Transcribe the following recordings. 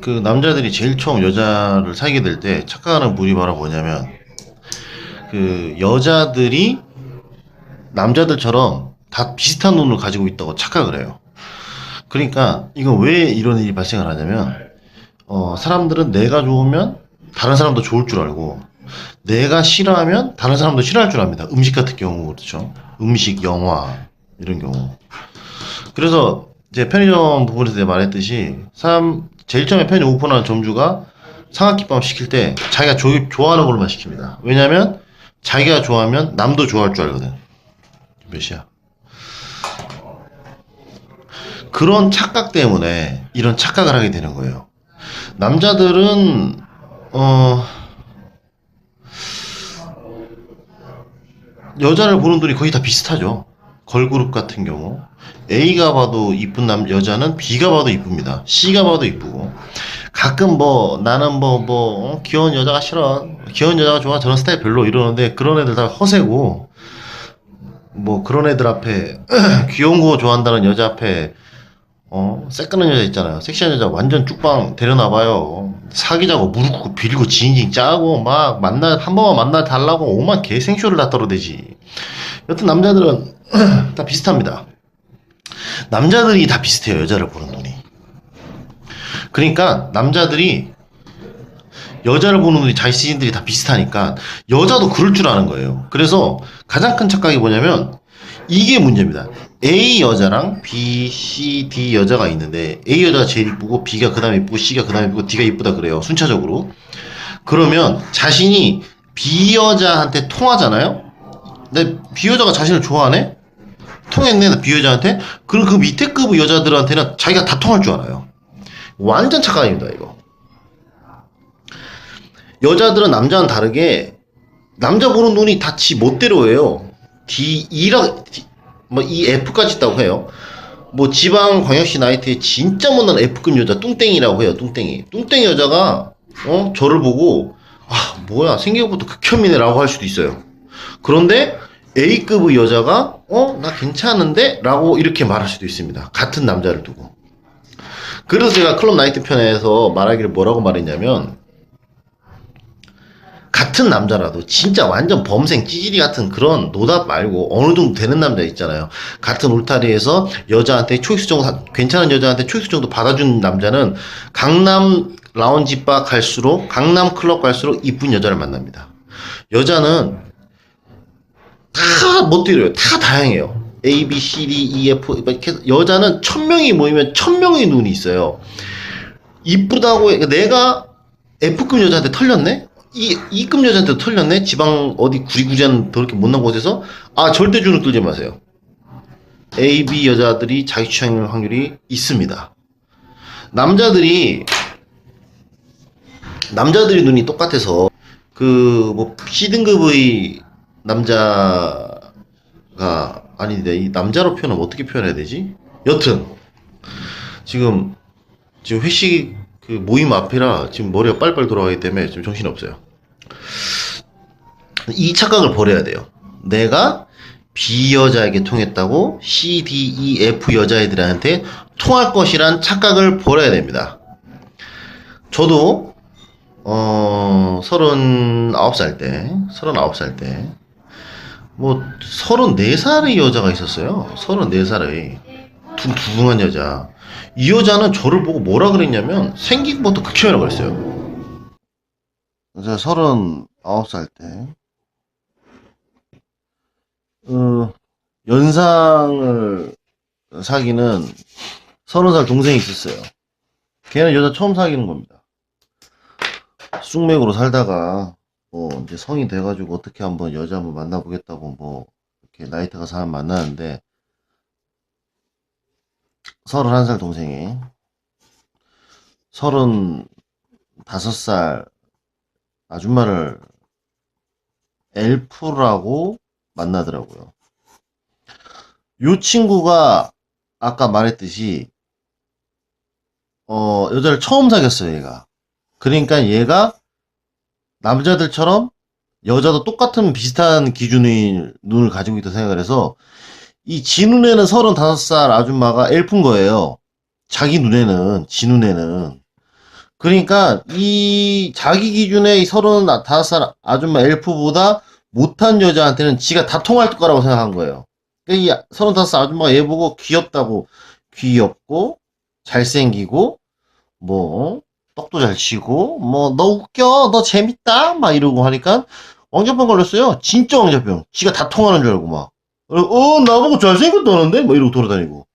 그 남자들이 제일 처음 여자를 사귀게 될 때 착각하는 물이 바로 뭐냐면 그 여자들이 남자들처럼 다 비슷한 눈을 가지고 있다고 착각을 해요. 그러니까 이건 왜 이런 일이 발생을 하냐면 어, 사람들은 내가 좋으면 다른 사람도 좋을 줄 알고 내가 싫어하면 다른 사람도 싫어할 줄 압니다. 음식 같은 경우 그렇죠. 음식, 영화 이런 경우. 그래서 이제 편의점 부분에서 내가 말했듯이 사람 제일 처음에 편의점 오픈하는 점주가 삼각김밥 시킬 때 자기가 조- 좋아하는 걸로만 시킵니다. 왜냐면 자기가 좋아하면 남도 좋아할 줄 알거든. 몇 시야? 그런 착각 때문에 이런 착각을 하게 되는 거예요. 남자들은 어 여자를 보는 눈이 거의 다 비슷하죠. 걸그룹 같은 경우 A가 봐도 이쁜 남 여자는 B가 봐도 이쁩니다. C가 봐도 이쁘고. 가끔 뭐 나는 뭐뭐 귀여운 여자가 싫어. 귀여운 여자가 좋아. 저런 스타일 별로 이러는데 그런 애들 다 허세고. 뭐 그런 애들 앞에 귀여운 거 좋아한다는 여자 앞에 어? 새끄는 여자 있잖아요. 섹시한 여자 완전 쭉방 데려나봐요. 사귀자고 무릎 꿇고 빌고 징징 짜고 막 만나 한 번만 만나 달라고 오만 개생쇼를 다 떨어대지. 여튼 남자들은 다 비슷합니다 남자들이 다 비슷해요 여자를 보는 눈이 그러니까 남자들이 여자를 보는 눈이 자신들이 다 비슷하니까 여자도 그럴 줄 아는 거예요. 그래서 가장 큰 착각이 뭐냐면 이게 문제입니다. A 여자랑 B, C, D 여자가 있는데 A 여자가 제일 이쁘고 B가 그 다음에 이쁘고 C가 그 다음에 이쁘고 D가 이쁘다 그래요. 순차적으로. 그러면 자신이 B 여자한테 통하잖아요? 근데 B 여자가 자신을 좋아하네? 통했네, 나 B 여자한테? 그럼 그 밑에 급 여자들한테는 자기가 다 통할 줄 알아요. 완전 착각입니다, 이거. 여자들은 남자와는 다르게 남자 보는 눈이 다 지 멋대로예요. D, E라, 뭐 E, F까지 있다고 해요. 뭐 지방 광역시 나이트에 진짜 못난 F급 여자 뚱땡이라고 해요. 뚱땡이. 뚱땡이 여자가 어 저를 보고 아 뭐야 생긴 것부터 극혐이네라고 할 수도 있어요. 그런데 A급의 여자가 어 나 괜찮은데 라고 이렇게 말할 수도 있습니다. 같은 남자를 두고. 그래서 제가 클럽 나이트 편에서 말하기를 뭐라고 말했냐면 같은 남자라도 진짜 완전 범생 찌질이 같은 그런 노답 말고 어느 정도 되는 남자 있잖아요. 같은 울타리에서 여자한테 초이스 정도 사- 괜찮은 여자한테 초이스 정도 받아준 남자는 강남 라운지 바 갈수록 강남 클럽 갈수록 이쁜 여자를 만납니다. 여자는 다 멋들어요. 다 다양해요. A, B, C, D, E, F 이렇게 해서 여자는 천 명이 모이면 천 명의 눈이 있어요. 이쁘다고 해- 내가 F급 여자한테 털렸네? 이, E급 여자한테 털렸네? 지방 어디 구리구리한 더럽게 못난 곳에서? 아, 절대 주눅 들지 마세요. A, B 여자들이 자기 취향일 확률이 있습니다. 남자들이, 남자들이 눈이 똑같아서, 그, 뭐, C등급의 남자가 아닌데, 이 남자로 표현하면 어떻게 표현해야 되지? 여튼, 지금, 지금 회식 그 모임 앞이라 지금 머리가 빨빨 돌아가기 때문에 지금 정신이 없어요. 이 착각을 버려야 돼요. 내가 B 여자에게 통했다고 C, D, E, F 여자애들한테 통할 것이란 착각을 버려야 됩니다. 저도 어 39살 때 39살 때 뭐 34살의 여자가 있었어요. 34살의 둥둥한 여자. 이 여자는 저를 보고 뭐라 그랬냐면 생긴 것도 극혐이라고 그랬어요. 제가 39살 때 어, 연상을 사귀는 30살 동생이 있었어요. 걔는 여자 처음 사귀는 겁니다. 쑥맥으로 살다가 뭐 이제 성이 돼가지고 어떻게 한번 여자 한번 만나보겠다고 뭐 이렇게 나이트 가서 사람 만나는데 31살 동생이 35살 아줌마를 엘프라고 만나더라고요. 요 친구가 아까 말했듯이 어 여자를 처음 사귀었어요, 얘가. 그러니까 얘가 남자들처럼 여자도 똑같은 비슷한 기준의 눈을 가지고 있다 생각을 해서 이 지 눈에는 35살 아줌마가 엘프인 거예요. 자기 눈에는, 지 눈에는. 그러니까 이 자기 기준의 이 35살 아줌마 엘프보다 못한 여자한테는 지가 다 통할 거라고 생각한 거예요. 이 35살 아줌마가 얘 보고 귀엽다고 귀엽고 잘생기고 뭐 떡도 잘 치고 뭐 너 웃겨 너 재밌다 막 이러고 하니까 왕자병 걸렸어요. 진짜 왕자병. 지가 다 통하는 줄 알고 막. 어 나보고 잘생겼다는데 뭐 이러고 돌아다니고.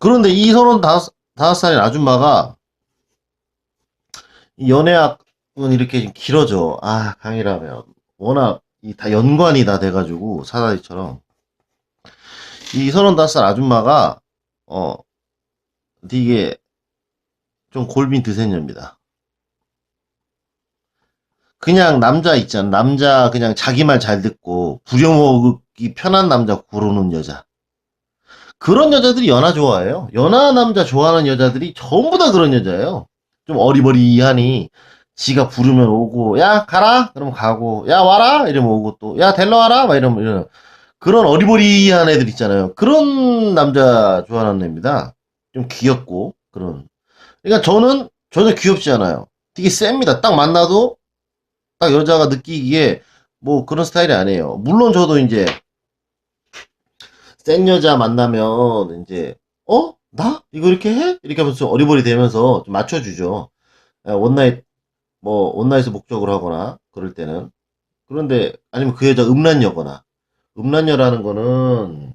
그런데 이 35살의 아줌마가 이 연애학은 이렇게 좀 길어져. 아, 강의라면. 워낙 이 다 연관이 다 돼가지고, 사다리처럼. 이 35살 아줌마가, 어, 되게 좀 골빈 드센녀입니다. 그냥 남자 있잖아. 남자 그냥 자기 말 잘 듣고, 부려먹기 편한 남자 고르는 여자. 그런 여자들이 연하 좋아해요. 연하 남자 좋아하는 여자들이 전부 다 그런 여자예요. 좀 어리버리하니 지가 부르면 오고 야 가라 그러면 가고 야 와라 이러면 오고 또야 데려 와라 막 이러면 이런 그런 어리버리한 애들 있잖아요 그런 남자 좋아하는 애입니다 좀 귀엽고 그런 그러니까 저는 전혀 귀엽지 않아요 되게 셉니다 딱 만나도 딱 여자가 느끼기에 뭐 그런 스타일이 아니에요 물론 저도 이제 센 여자 만나면 이제 어? 나? 이거 이렇게 해? 이렇게 하면서 좀 어리버리 되면서 좀 맞춰주죠. 예, 원나잇, 뭐, 원나잇을 목적으로 하거나, 그럴 때는. 그런데, 아니면 그 여자 음란여거나. 음란여라는 거는,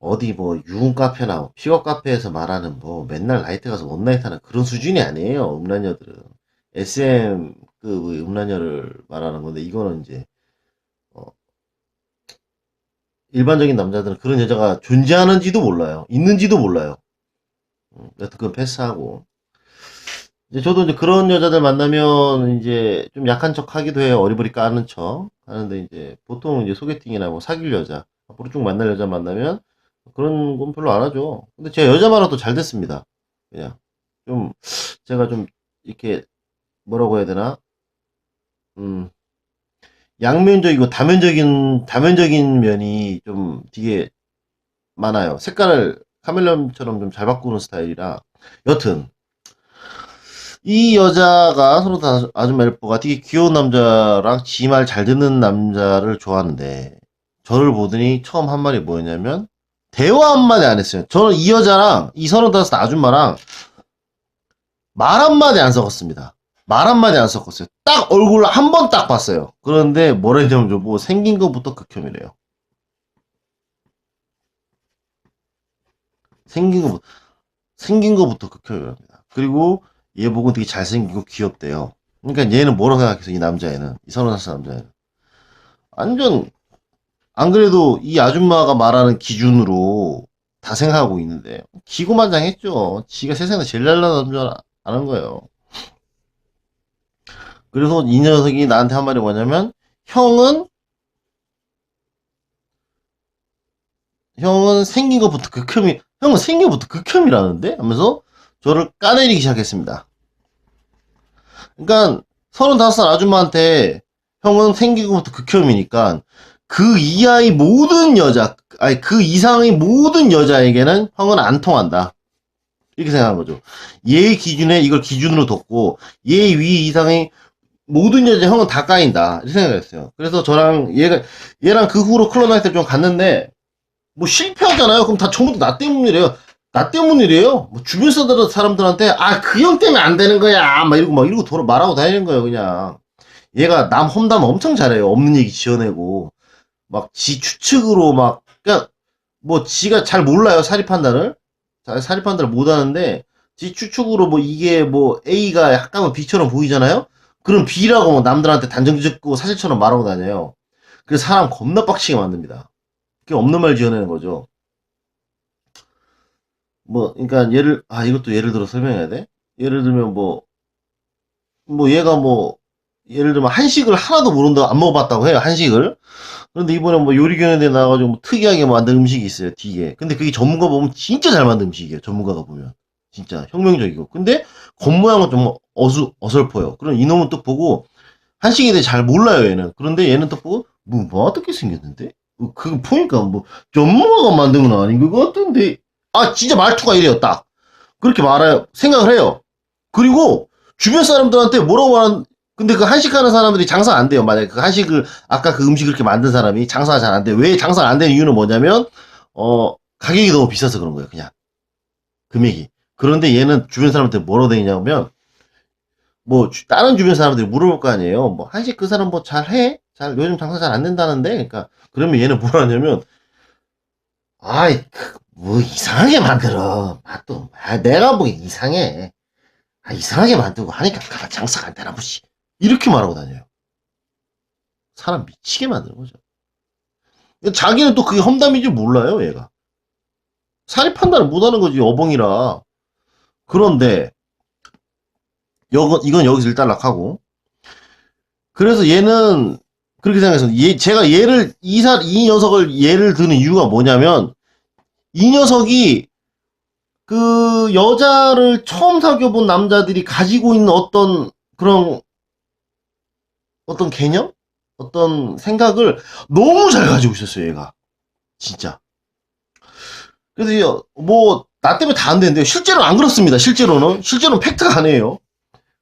어디 뭐, 유흥 카페나, 픽업 카페에서 말하는 뭐, 맨날 나이트 가서 원나잇 하는 그런 수준이 아니에요, 음란여들은. SM, 그, 음란여를 말하는 건데, 이거는 이제, 일반적인 남자들은 그런 여자가 존재하는지도 몰라요. 있는지도 몰라요. 음, 여튼 그건 패스하고. 이제 저도 이제 그런 여자들 만나면 이제 좀 약한 척 하기도 해요. 어리버리 까는 척. 하는데 이제 보통 이제 소개팅이나 뭐 사귈 여자, 앞으로 쭉 만날 여자 만나면 그런 건 별로 안 하죠. 근데 제가 여자 만나도 잘 됐습니다. 그냥. 좀, 제가 좀 이렇게 뭐라고 해야 되나? 음, 양면적이고 다면적인 다면적인 면이 좀 되게 많아요. 색깔을 카멜레온처럼 좀 잘 바꾸는 스타일이라 여튼 이 여자가 서로 다 아줌마 엘프가 되게 귀여운 남자랑 지 말 잘 듣는 남자를 좋아하는데 저를 보더니 처음 한 말이 뭐였냐면 대화 한마디 안 했어요. 저는 이 여자랑 이 서른다섯 아줌마랑 말 한마디 안 섞었습니다. 말 한마디 안 섞었어요. 딱 얼굴 한번 딱 봤어요. 그런데 뭐라 했냐면 저뭐 생긴 것부터 극혐이래요. 생긴 거 생긴 거부터 극혐이랍니다. 그리고 얘 보고 되게 잘생기고 귀엽대요. 그러니까 얘는 뭐라고 생각해서 이 남자애는 이 서른 살 남자애는 완전 안 그래도 이 아줌마가 말하는 기준으로 다 생각하고 있는데 기고만장했죠. 지가 세상에 제일 잘나는 남자 아는 거예요. 그래서 이 녀석이 나한테 한 말이 뭐냐면 형은 형은 생긴 것부터 극혐이 형은 생긴 것부터 극혐이라는데 하면서 저를 까내리기 시작했습니다. 그러니까 35살 아줌마한테 형은 생긴 것부터 극혐이니까 그 이하의 모든 여자 아니 그 이상의 모든 여자에게는 형은 안 통한다. 이렇게 생각한 거죠. 얘 기준에 이걸 기준으로 뒀고 얘위 이상의 모든 여자 형은 다 까인다 이렇게 생각했어요. 그래서 저랑 얘가 얘랑 그 후로 클로나이트 좀 갔는데 뭐 실패하잖아요. 그럼 다 전부 다 나 때문이래요. 나 때문이래요. 뭐 주변 사람 사람들한테 아 그 형 때문에 안 되는 거야. 막 이러고 막 이러고 돌아 말하고 다니는 거예요. 그냥 얘가 남 험담 엄청 잘해요. 없는 얘기 지어내고 막 지 추측으로 막 그러니까 뭐 지가 잘 몰라요. 사리 판단을 잘 사리 판단을 못 하는데 지 추측으로 뭐 이게 뭐 A가 약간은 B처럼 보이잖아요. 그럼 B라고 뭐 남들한테 단정 짓고 사실처럼 말하고 다녀요. 그래서 사람 겁나 빡치게 만듭니다. 그게 없는 말 지어내는 거죠. 뭐, 그러니까 예를, 아, 이것도 예를 들어 설명해야 돼? 예를 들면 뭐, 뭐 얘가 뭐, 예를 들면 한식을 하나도 모른다, 안 먹어봤다고 해요, 한식을. 그런데 이번에 뭐 요리견에 나와가지고 뭐 특이하게 만든 음식이 있어요, 뒤에. 근데 그게 전문가 보면 진짜 잘 만든 음식이에요, 전문가가 보면. 진짜 혁명적이고. 근데 겉모양은 좀 어수, 어설퍼요. 그럼 이놈은 또 보고 한식에 대해 잘 몰라요, 얘는. 그런데 얘는 또 보고 뭐, 뭐 어떻게 생겼는데? 어, 그거 보니까 뭐 전문가가 만든 건 아닌 것 같은데. 아, 진짜 말투가 이래요, 딱. 그렇게 말해요. 생각을 해요. 그리고 주변 사람들한테 뭐라고 하는 근데 그 한식하는 사람들이 장사 안 돼요. 만약에 그 한식을 아까 그 음식을 이렇게 만든 사람이 장사가 잘 안 돼. 왜 장사가 안 되는 이유는 뭐냐면 어 가격이 너무 비싸서 그런 거예요. 그냥 금액이. 그런데 얘는 주변 사람한테 뭐라고 되냐면 뭐 주- 다른 주변 사람들이 물어볼 거 아니에요. 뭐 한식 그 사람 뭐 잘해? 잘 요즘 장사 잘 안 된다는데. 그러니까 그러면 얘는 뭐라 하냐면 아이 그, 뭐 이상하게 만들어. 맛도 아, 내가 보기 이상해. 아, 이상하게 만들고 하니까 가- 장사가 안 되나 보지. 이렇게 말하고 다녀요. 사람 미치게 만드는 거죠. 자기는 또 그게 험담인지 몰라요, 얘가. 사리 판단을 못하는 거지, 어벙이라. 그런데, 이건, 이건 여기서 일단락하고. 그래서 얘는, 그렇게 생각해서, 얘, 제가 얘를, 이 사, 이 녀석을 예를 드는 이유가 뭐냐면, 이 녀석이, 그, 여자를 처음 사귀어본 남자들이 가지고 있는 어떤, 그런, 어떤 개념? 어떤 생각을 너무 잘 가지고 있었어요, 얘가. 진짜. 그래서, 이- 뭐, 나 때문에 다 안 되는데요. 실제로는 안 그렇습니다. 실제로는. 실제로는 팩트가 아니에요.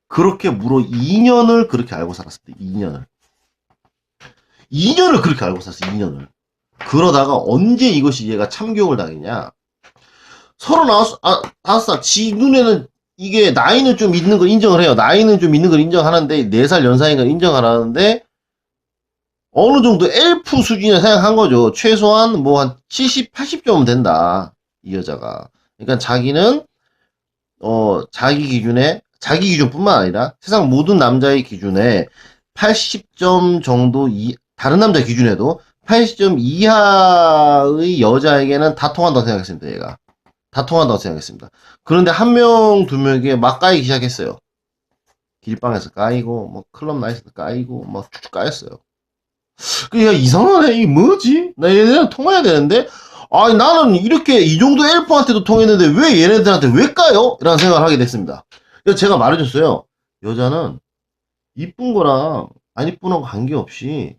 그렇게 무려 2년을 그렇게 알고 살았습니다. 2년을. 2년을 그렇게 알고 살았어요. 2년을. 그러다가 언제 이것이 얘가 참교육을 당했냐. 서른아홉, 아, 다섯 살, 지 눈에는 이게 나이는 좀 있는 걸 인정을 해요. 나이는 좀 있는 걸 인정하는데, 4살 연상인 걸 인정하라는데, 어느 정도 엘프 수준이라 생각한 거죠. 최소한 뭐 한 70, 80점은 된다. 이 여자가. 그러니까 자기는, 어, 자기 기준에, 자기 기준뿐만 아니라 세상 모든 남자의 기준에 80점 정도 이, 다른 남자 기준에도 80점 이하의 여자에게는 다 통한다고 생각했습니다, 얘가. 다 통한다고 생각했습니다. 그런데 한 명, 두 명에게 막 까이기 시작했어요. 길방에서 까이고, 뭐, 클럽 나이스도 까이고, 막 쭉쭉 까였어요. 그, 야, 이상하네. 이게 뭐지? 나 얘네랑 통해야 되는데? 아니, 나는 이렇게, 이 정도 엘프한테도 통했는데, 왜 얘네들한테 왜 까요? 라는 생각을 하게 됐습니다. 그래서 제가 말해줬어요. 여자는, 이쁜 거랑, 안 이쁜 거랑 관계없이,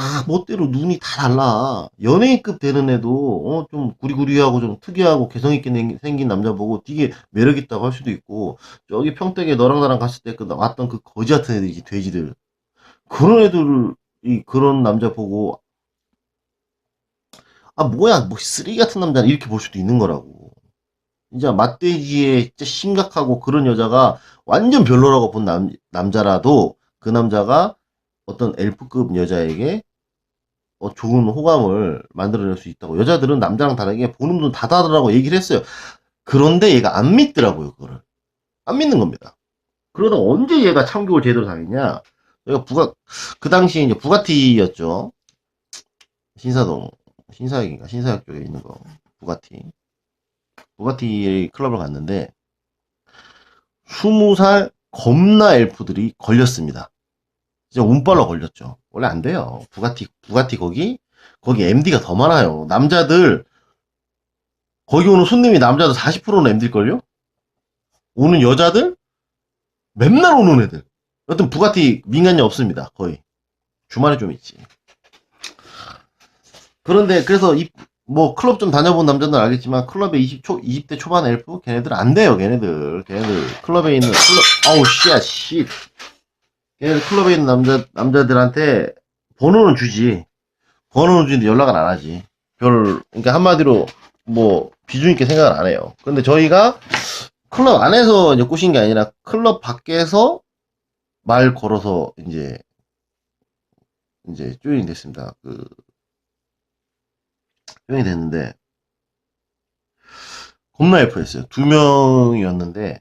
다 멋대로 눈이 다 달라. 연예인급 되는 애도, 어, 좀 구리구리하고 좀 특이하고 개성있게 생- 생긴 남자 보고 되게 매력있다고 할 수도 있고, 저기 평택에 너랑 나랑 갔을 때 그, 왔던 그 거지 같은 애들이지, 돼지들. 그런 애들을, 이, 그런 남자 보고, 아, 뭐야, 뭐, 쓰레기 같은 남자는 이렇게 볼 수도 있는 거라고. 진짜 맛돼지에 진짜 심각하고 그런 여자가 완전 별로라고 본 남, 남자라도 그 남자가 어떤 엘프급 여자에게 어, 좋은 호감을 만들어낼 수 있다고. 여자들은 남자랑 다르게 보는 눈 다 다르다고 얘기를 했어요. 그런데 얘가 안 믿더라고요, 그거를. 안 믿는 겁니다. 그러다 언제 얘가 참교육을 제대로 당했냐? 얘가 부가, 그 당시에 이제 부가티였죠. 신사동, 신사역인가? 신사역 쪽에 있는 거. 부가티. 부가티 클럽을 갔는데, 20살 겁나 엘프들이 걸렸습니다. 진짜 운빨로 걸렸죠. 원래 안 돼요. 부가티, 부가티 거기, 거기 MD가 더 많아요. 남자들, 거기 오는 손님이 남자들 40%는 MD일걸요? 오는 여자들? 맨날 오는 애들. 여튼 부가티 민간이 없습니다. 거의. 주말에 좀 있지. 그런데 그래서 이, 뭐 클럽 좀 다녀본 남자들은 알겠지만 클럽에 20 초, 20대 초반 엘프 걔네들 안 돼요. 걔네들. 걔네들 클럽에 있는 클럽 아우 씨야 씨. 클럽에 있는 남자 남자들한테 번호는 주지. 번호는 주는데 연락은 안 하지. 별 그러니까 한마디로 뭐 비중 있게 생각을 안 해요. 근데 저희가 클럽 안에서 이제 꼬신 게 아니라 클럽 밖에서 말 걸어서 이제 이제 조인이 됐습니다. 그 조인이 됐는데 겁나 예쁘였어요. 두 명이었는데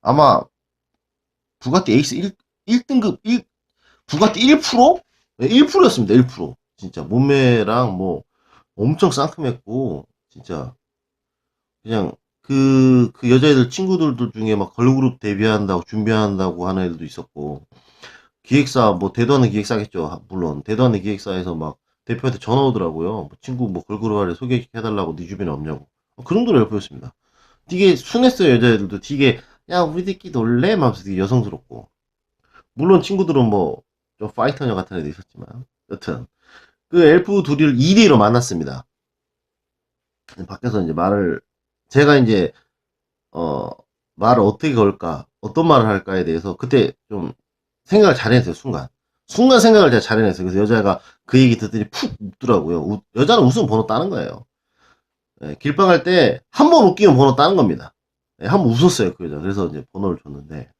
아마 부가티 에이스 1, 1등급 1 부가티 1%? 네, 1%였습니다. 1%. 진짜 몸매랑 뭐 엄청 상큼했고 진짜 그냥 그, 그 여자애들 친구들도 중에 막 걸그룹 데뷔한다고 준비한다고 하는 애들도 있었고, 기획사, 뭐 대도하는 기획사겠죠. 물론. 대도하는 기획사에서 막 대표한테 전화 오더라고요. 뭐 친구 뭐 걸그룹 아래 소개해달라고 네 주변에 없냐고. 그 정도로 예쁘였습니다. 되게 순했어요, 여자애들도. 되게, 야, 우리들끼리 놀래? 하면서 되게 여성스럽고. 물론 친구들은 뭐, 좀 파이터녀 같은 애도 있었지만. 여튼. 그 엘프 둘이를 2대1로 만났습니다. 밖에서 이제 말을 제가 이제 어, 말을 어떻게 걸까, 어떤 말을 할까에 대해서 그때 좀 생각을 잘 해냈어요, 순간. 순간 생각을 제가 잘 해냈어요. 그래서 여자가 그 얘기 듣더니 푹 웃더라고요. 웃- 여자는 웃으면 번호 따는 거예요. 예, 길방 할 때 한 번 웃기면 번호 따는 겁니다. 예, 한번 웃었어요, 그 여자. 그래서 이제 번호를 줬는데,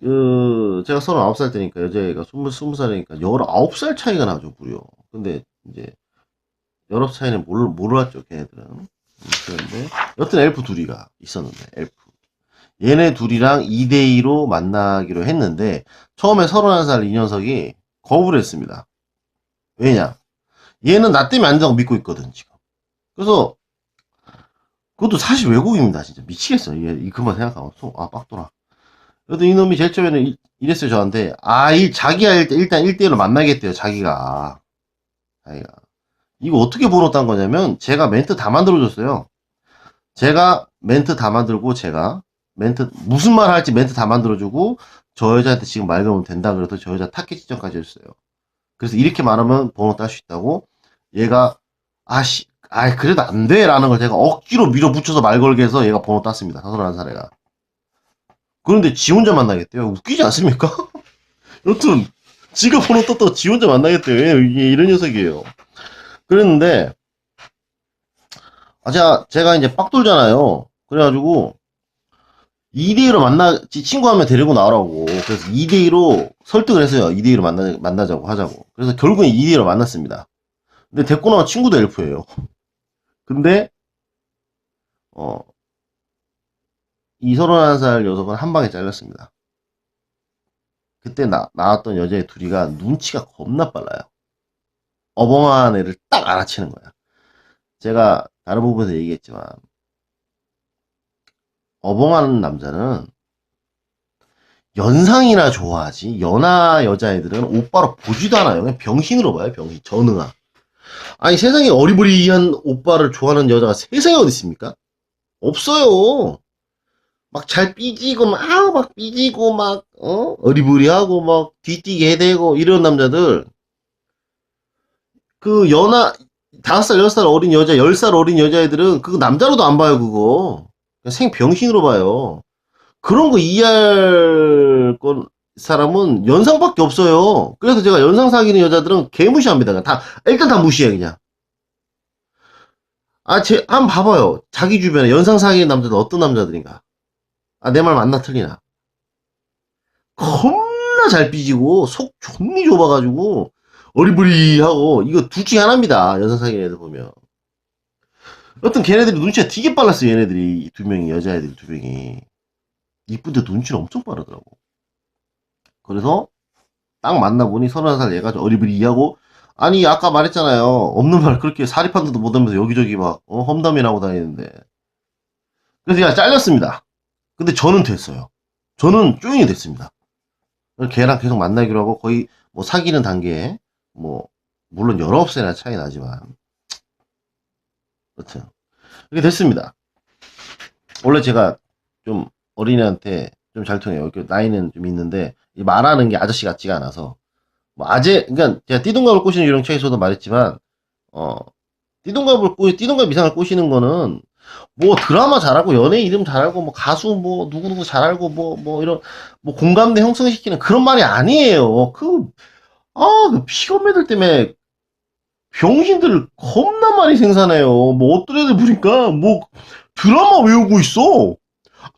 그, 제가 39살 때니까 여자애가 20, 20살이니까 19살 차이가 나죠, 무려. 근데 이제, 여러 차이는 몰랐죠, 걔네들은. 음, 그런데, 여튼 엘프 둘이가 있었는데, 엘프. 얘네 둘이랑 2대2로 만나기로 했는데, 처음에 31살 이 녀석이 거부를 했습니다. 왜냐? 얘는 나 때문에 안 된다고 믿고 있거든, 지금. 그래서, 그것도 사실 왜곡입니다, 진짜. 미치겠어요. 얘, 이 그만 생각하면. 속, 아, 빡돌아. 그래도 이놈이 제일 처음에는 이- 이랬어요, 저한테. 아, 이, 자기가 일단, 일단 1대1로 만나겠대요, 자기가. 자기가. 이거 어떻게 딴 거냐면, 제가 멘트 다 만들어줬어요. 제가 멘트 다 만들고, 제가 멘트, 무슨 말 할지 멘트 다 만들어주고, 저 여자한테 지금 말 걸면 된다 그래서 저 여자 타겟 지정까지 했어요. 그래서 이렇게 말하면 번호 딸 수 있다고, 얘가, 아씨, 아 그래도 안 돼! 라는 걸 제가 억지로 밀어붙여서 말 걸게 해서 얘가 번호 땄습니다. 31살 애가. 그런데 지 혼자 만나겠대요. 웃기지 않습니까? 여튼, 지가 번호 떴다고 지 혼자 만나겠대요. 예, 이런 녀석이에요. 그랬는데, 아, 제가, 제가 이제 빡 돌잖아요. 그래가지고, 2대2로 만나, 지- 친구 한명 데리고 나오라고. 그래서 2대2로 설득을 했어요. 2대2로 만나, 만나자고 하자고. 그래서 결국엔 2대2로 만났습니다. 근데 데리고 나온 친구도 엘프예요. 근데, 어, 이 31살 녀석은 한 방에 잘렸습니다. 그때 나, 나왔던 여자애 둘이가 눈치가 겁나 빨라요. 어벙한 애를 딱 알아채는 거야. 제가 다른 부분에서 얘기했지만, 어벙한 남자는 연상이나 좋아하지, 연하 여자애들은 오빠로 보지도 않아요. 그냥 병신으로 봐요, 병신. 전응아. 아니, 세상에 어리버리한 오빠를 좋아하는 여자가 세상에 어디 있습니까? 없어요. 막 잘 삐지고 막, 아우, 막 삐지고 막, 어? 어리부리하고 막 뒤뛰게 해대고 이런 남자들. 그 연하, 다섯 살, 여섯 살 어린 여자, 열 살 어린 여자애들은 그거 남자로도 안 봐요, 그거. 생병신으로 봐요. 그런 거 이해할 건, 사람은 연상밖에 없어요. 그래서 제가 연상 사귀는 여자들은 개무시합니다. 다, 일단 다 무시해, 그냥. 아, 제, 한번 봐봐요. 자기 주변에 연상 사귀는 남자들 어떤 남자들인가. 아, 내 말 맞나 틀리나. 겁나 잘 삐지고, 속 존니 좁아가지고, 어리부리하고, 이거 둘 중에 하나입니다. 연상 사귀는 애들 보면. 여튼 걔네들이 눈치가 되게 빨랐어요, 얘네들이. 이 두 명이, 여자애들이 두 명이. 이쁜데 눈치를 엄청 빠르더라고. 그래서, 딱 만나보니 서른 살 얘가 좀 어리부리하고, 아니, 아까 말했잖아요. 없는 말 그렇게 사리판도도 못하면서 여기저기 막, 어, 험담이라고 다니는데. 그래서 제가 잘렸습니다. 근데 저는 됐어요. 저는 조용히 됐습니다. 걔랑 계속 만나기로 하고 거의 뭐 사귀는 단계에 뭐 물론 19살이나 차이 나지만 여튼 이렇게 됐습니다. 원래 제가 좀 어린애한테 좀 잘 통해요. 나이는 좀 있는데 이 말하는 게 아저씨 같지가 않아서 뭐 아재 그러니까 제가 띠동갑을 꼬시는 유령 차에서도 말했지만 어 띠동갑을 꼬 띠동갑 이상을 꼬시는 거는 뭐 드라마 잘하고 연예 이름 잘알고 뭐 가수 뭐 누구누구 잘 알고 뭐뭐 이런 뭐 공감대 형성시키는 그런 말이 아니에요. 그 아, 그 피검매들 때문에 병신들 겁나 많이 생산해요. 뭐 어떤 애들 보니까 뭐 드라마 외우고 있어.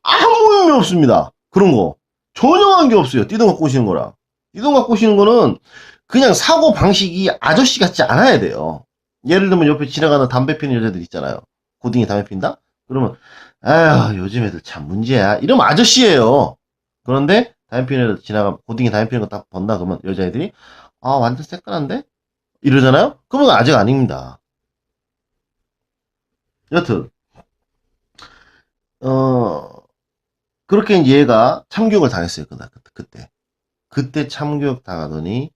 아무 의미 없습니다. 그런 거. 전혀 관계 없어요. 띠동갑 꼬시는 거랑. 띠동갑 꼬시는 거는 그냥 사고 방식이 아저씨 같지 않아야 돼요. 예를 들면 옆에 지나가는 담배 피는 여자들 있잖아요. 고딩이 담배 핀다? 그러면, 아휴, 요즘 애들 참 문제야. 이러면 아저씨예요. 그런데, 담배 피는 애들 지나가, 고딩이 담배 피는 거 딱 본다? 그러면 여자애들이, 아, 완전 새끈한데? 이러잖아요? 그러면 아직 아닙니다. 여튼, 어, 그렇게 얘가 참교육을 당했어요. 그날, 그때. 그때, 그때 참교육 당하더니,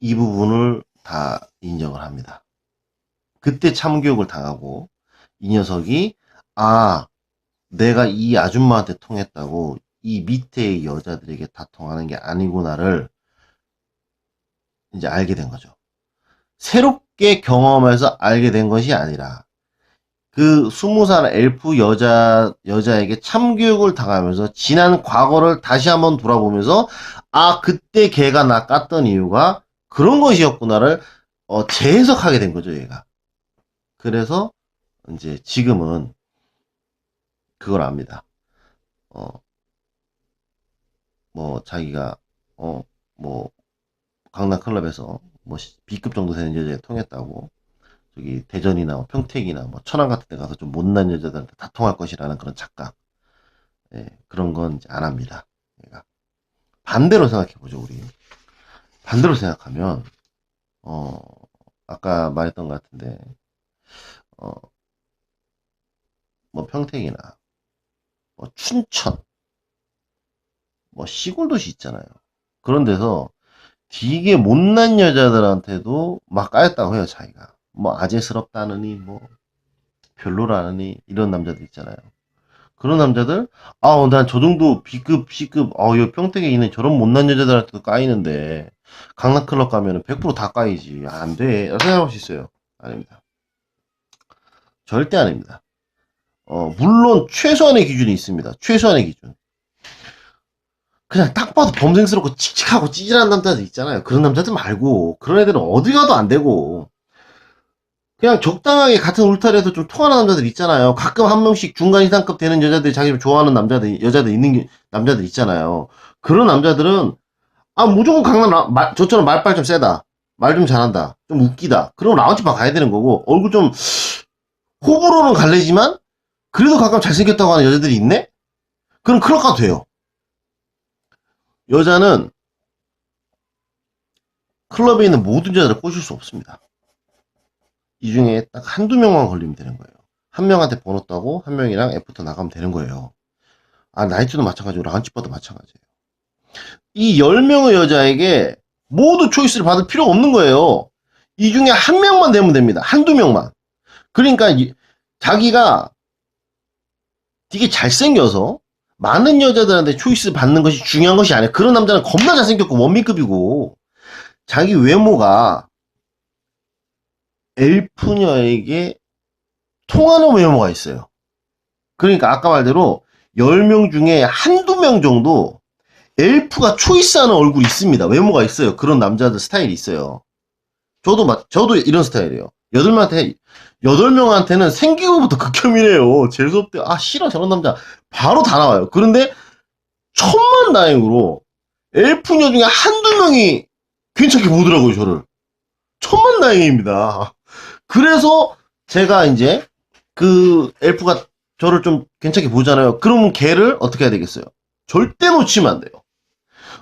이 부분을 다 인정을 합니다. 그때 참교육을 당하고 이 녀석이 아 내가 이 아줌마한테 통했다고 이 밑에 여자들에게 다 통하는 게 아니구나를 이제 알게 된 거죠. 새롭게 경험해서 알게 된 것이 아니라 그 스무 살 엘프 여자 여자에게 참교육을 당하면서 지난 과거를 다시 한번 돌아보면서 아 그때 걔가 나 깠던 이유가 그런 것이었구나를 어, 재해석하게 된 거죠 얘가. 그래서 이제 지금은 그걸 압니다. 어, 뭐 자기가 어, 뭐 강남 클럽에서 뭐 시- B급 정도 되는 여자에 통했다고 저기 대전이나 뭐 평택이나 뭐 천안 같은 데 가서 좀 못난 여자들한테 다 통할 것이라는 그런 착각 예, 그런 건 안 합니다. 얘가 반대로 생각해 보죠 우리 반대로 생각하면 어 아까 말했던 것 같은데 어뭐 평택이나 뭐 춘천 뭐 시골 도시 있잖아요. 그런 데서 되게 못난 여자들한테도 막 까였다고 해요, 자기가. 뭐 아재스럽다느니, 뭐 별로라느니, 이런 남자들 있잖아요. 그런 남자들, 아우, 난저 정도 B급, C급, 아, 여 평택에 있는 저런 못난 여자들한테도 까이는데, 강남클럽 가면은 100%다 까이지. 아, 안 돼. 생각할 수 있어요. 아닙니다. 절대 아닙니다. 어, 물론 최소한의 기준이 있습니다. 최소한의 기준. 그냥 딱 봐도 범생스럽고 칙칙하고 찌질한 남자들 있잖아요. 그런 남자들 말고 그런 애들은 어디 가도 안 되고 그냥 적당하게 같은 울타리에서 좀 통하는 남자들 있잖아요. 가끔 한 명씩 중간 이상급 되는 여자들이 자기를 좋아하는 남자들 여자들 있는 게- 남자들 있잖아요. 그런 남자들은 아 무조건 강남 라- 말- 저처럼 말빨 좀 세다. 말 좀 잘한다. 좀 웃기다. 그럼 라운지바 가야 되는 거고 얼굴 좀 호불호는 갈리지만 그래도 가끔 잘생겼다고 하는 여자들이 있네? 그럼 클럽 가도 돼요. 여자는 클럽에 있는 모든 여자를 꼬실 수 없습니다. 이 중에 딱 한두 명만 걸리면 되는 거예요. 한 명한테 번호 따고 한 명이랑 애프터 나가면 되는 거예요. 아, 나이트도 마찬가지고 라운지바도 마찬가지예요. 이 10명의 여자에게 모두 초이스를 받을 필요가 없는 거예요. 이 중에 한 명만 되면 됩니다. 한두 명만. 그러니까 이- 자기가 되게 잘생겨서 많은 여자들한테 초이스 받는 것이 중요한 것이 아니야. 그런 남자는 겁나 잘생겼고 원미급이고 자기 외모가 엘프녀에게 통하는 외모가 있어요. 그러니까 아까 말대로 10명 중에 한두 명 정도 엘프가 초이스하는 얼굴이 있습니다. 외모가 있어요. 그런 남자들 스타일이 있어요. 저도 막 저도 이런 스타일이에요. 여덟 명한테 여덟 명한테는 생긴 것부터 극혐이래요. 재수 없대. 아 싫어 저런 남자. 바로 다 나와요. 그런데 천만 다행으로 엘프녀 중에 한두 명이 괜찮게 보더라고요, 저를. 천만 다행입니다. 그래서 제가 이제 그 엘프가 저를 좀 괜찮게 보잖아요. 그러면 걔를 어떻게 해야 되겠어요? 절대 놓치면 안 돼요.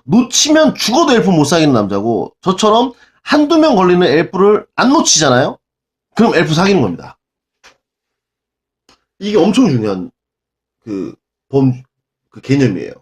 놓치면 죽어도 엘프 못 사귀는 남자고 저처럼 한두 명 걸리는 엘프를 안 놓치잖아요? 그럼 엘프 사귀는 겁니다. 이게 엄청 중요한 그 범, 그 개념이에요.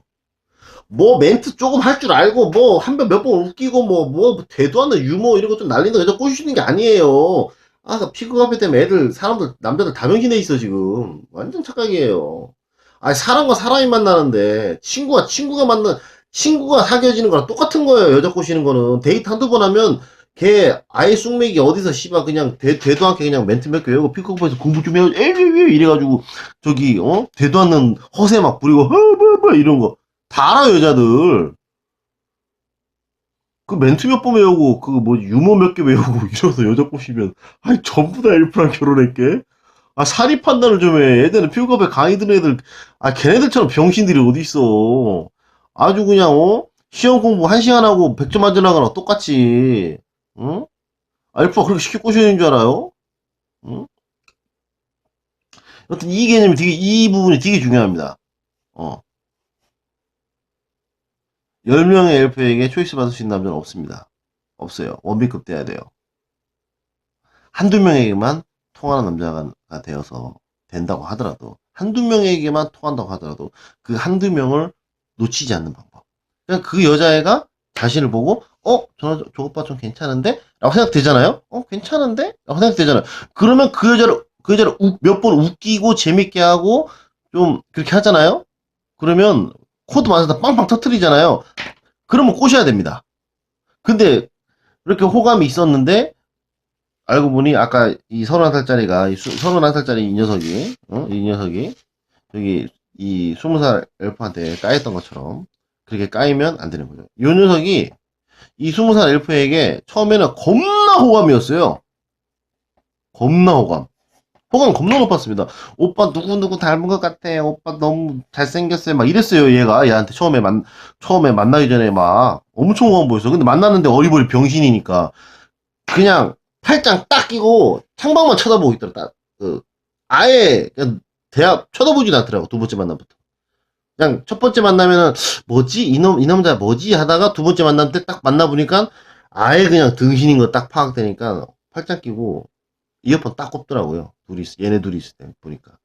뭐 멘트 조금 할 줄 알고 뭐 한 번 몇 번 웃기고 뭐뭐 대도 않는 유머 이런 거 좀 날리는 여자 꼬시는 게 아니에요. 아 피그카페 때문에 애들 사람들 남자들 다 변신해 있어 지금 완전 착각이에요. 아 사람과 사람이 만나는데 친구와 친구가 만나 친구가 사귀어지는 거랑 똑같은 거예요. 여자 꼬시는 거는. 데이트 한두 번 하면 걔 아예 쑥맥이 어디서 씨발 그냥 되, 되도 않게 그냥 멘트 몇 개 외우고 피크업에서 공부 좀 해요. 에이 이래가지고 저기 어? 되도 않는 허세 막 부리고 허뭐뭐 이런 거. 다 알아 여자들. 그 멘트 몇 번 외우고 그 뭐 유머 몇 개 외우고 이러서 여자 꼬시면. 아니 전부 다 엘프랑 결혼했게? 아 사리 판단을 좀 해. 애들은 피크업에 강의 듣는 애들 아 걔네들처럼 병신들이 어디 있어 아주 그냥 어 시험 공부 한 시간 하고 100점 맞으려는 거랑 똑같이 응? 알프가 그렇게 쉽게 꼬시는 줄 알아요? 응? 여튼 이 개념이 되게, 이 부분이 되게 중요합니다. 어. 10명의 엘프에게 초이스 받을 수 있는 남자는 없습니다. 없어요. 원빈급 돼야 돼요. 한두 명에게만 통하는 남자가 되어서 된다고 하더라도, 한두 명에게만 통한다고 하더라도, 그 한두 명을 놓치지 않는 방법. 그냥 그 여자애가 자신을 보고, 어, 저, 저 오빠 좀 괜찮은데? 라고 생각되잖아요? 어, 괜찮은데? 라고 생각되잖아요. 그러면 그 여자를, 그 여자를 몇 번 웃기고 재밌게 하고, 좀, 그렇게 하잖아요? 그러면, 코드 맞아서 빵빵 터트리잖아요? 그러면 꼬셔야 됩니다. 근데, 이렇게 호감이 있었는데, 알고 보니 아까 이 31살짜리가 이 수- 31살짜리 이 녀석이 어? 이 녀석이 여기 이 20살 엘프한테 까였던 것처럼 그렇게 까이면 안 되는 거죠. 이 녀석이 이 20살 엘프에게 처음에는 겁나 호감이었어요. 겁나 호감. 호감 겁나 높았습니다. 오빠 누구누구 닮은 것 같아. 오빠 너무 잘생겼어요. 막 이랬어요, 얘가. 얘한테 처음에 만, 처음에 만나기 전에 막 엄청 호감 보였어. 근데 만났는데 어리버리 병신이니까 그냥 팔짱 딱 끼고 창밖만 쳐다보고 있더라. 딱, 그, 아예 그냥 대합 쳐다보지도 않더라고. 두 번째 만남부터. 그냥 첫 번째 만나면은 뭐지? 이놈, 이 남자 뭐지? 하다가 두 번째 만남 때 딱 만나보니까 아예 그냥 등신인 거 딱 파악되니까 팔짱 끼고 이어폰 딱 꼽더라고요. 둘이, 있- 얘네 둘이 있을 때 보니까.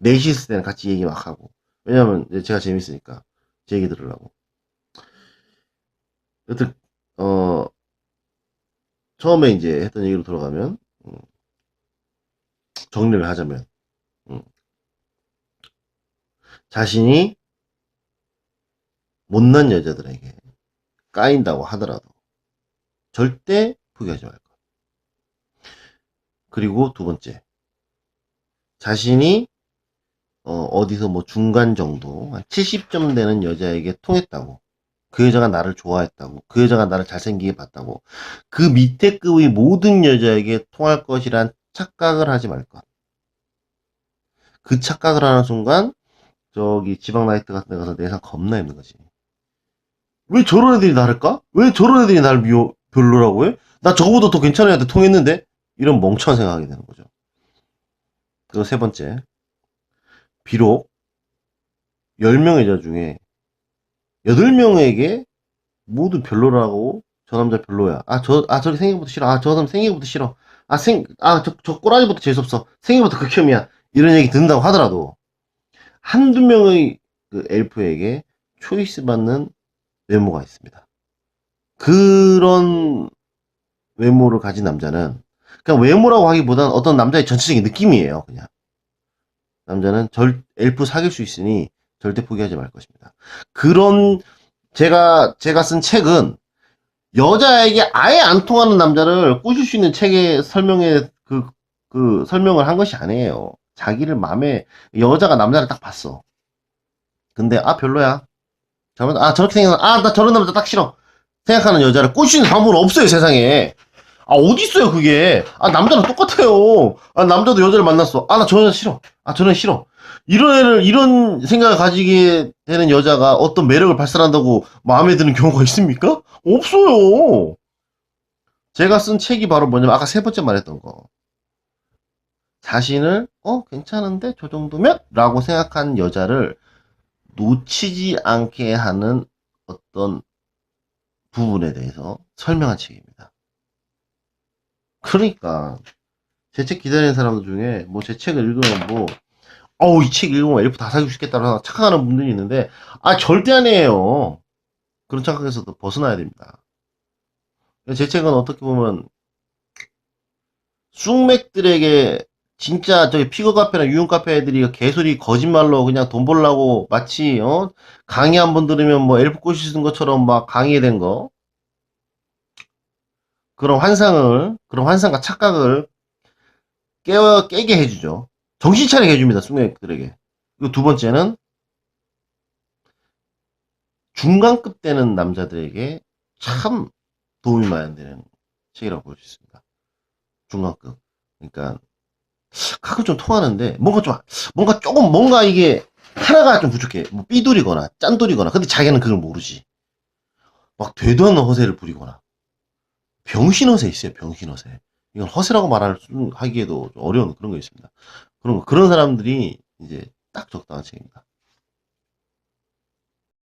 넷이 있을 때는 같이 얘기 막 하고. 왜냐면 제가 재밌으니까 제 얘기 들으려고. 여튼, 어, 처음에 이제 했던 얘기로 돌아가면, 음, 정리를 하자면, 음, 자신이 못난 여자들에게 까인다고 하더라도 절대 포기하지 말 것. 그리고 두 번째, 자신이 어, 디서뭐 중간 정도, 한 70점 되는 여자에게 통했다고. 그 여자가 나를 좋아했다고. 그 여자가 나를 잘생기게 봤다고. 그 밑에 급의 모든 여자에게 통할 것이란 착각을 하지 말 것. 그 착각을 하는 순간, 저기 지방 나이트 같은 데 가서 내상 겁나 힘든 거지. 왜 저런 애들이 나를 까? 왜 저런 애들이 날 미워, 별로라고 해? 나 저거보다 더 괜찮은 애한테 통했는데? 이런 멍청한 생각하게 되는 거죠. 그리고 세 번째. 비록 10명의 여자 중에 8명에게 모두 별로라고 저 남자 별로야. 아, 저, 아, 저기 생기부터 싫어. 아, 저 사람 생기부터 싫어. 아, 생, 아, 저, 저 꼬라지부터 재수없어. 생기부터 극혐이야. 이런 얘기 듣는다고 하더라도 한두 명의 그 엘프에게 초이스 받는 외모가 있습니다. 그런 외모를 가진 남자는 그냥 외모라고 하기보다는 어떤 남자의 전체적인 느낌이에요. 그냥. 남자는 절, 엘프 사귈 수 있으니 절대 포기하지 말 것입니다. 그런, 제가, 제가 쓴 책은 여자에게 아예 안 통하는 남자를 꼬실 수 있는 책의 설명에 그, 그 설명을 한 것이 아니에요. 자기를 맘에, 여자가 남자를 딱 봤어. 근데, 아, 별로야. 저런, 아, 저렇게 생각하는, 아, 나 저런 남자 딱 싫어. 생각하는 여자를 있는 방법은 없어요, 세상에. 아, 어딨어요, 그게. 아, 남자랑 똑같아요. 아, 남자도 여자를 만났어. 아, 나 저 여자 싫어. 아, 저는 싫어. 이런 애를, 이런 생각을 가지게 되는 여자가 어떤 매력을 발산한다고 마음에 드는 경우가 있습니까? 없어요. 제가 쓴 책이 바로 뭐냐면, 아까 세 번째 말했던 거. 자신을, 어, 괜찮은데? 저 정도면? 라고 생각한 여자를 놓치지 않게 하는 어떤 부분에 대해서 설명한 책입니다. 그러니까 제 책 기다리는 사람들 중에 뭐 제 책을 읽으면 뭐 어우 이 책 읽으면 엘프 다 사귀고 싶겠다라고 착각하는 분들이 있는데 아 절대 아니에요. 그런 착각에서도 벗어나야 됩니다. 제 책은 어떻게 보면 쑥맥들에게 진짜 저기 피거 카페나 유흥 카페 애들이 개소리 거짓말로 그냥 돈 벌라고 마치 어 강의 한 번 들으면 뭐 엘프 꼬시는 것처럼 막 강의된 거 그런 환상을, 그런 환상과 착각을 깨어, 깨게 해주죠. 정신 차리게 해줍니다, 숙맥들에게. 그리고 두 번째는, 중간급 되는 남자들에게 참 도움이 많이 되는 책이라고 볼 수 있습니다. 중간급. 그러니까, 가끔 좀 통하는데, 뭔가 좀, 뭔가 조금, 뭔가 이게, 하나가 좀 부족해. 뭐, 삐돌이거나, 짠돌이거나. 근데 자기는 그걸 모르지. 막, 되도 않는 허세를 부리거나. 병신 허세 있어요, 병신 허세. 이건 허세라고 말할 수, 하기에도 좀 어려운 그런 거 있습니다. 그런 거, 그런 사람들이 이제 딱 적당한 책입니다.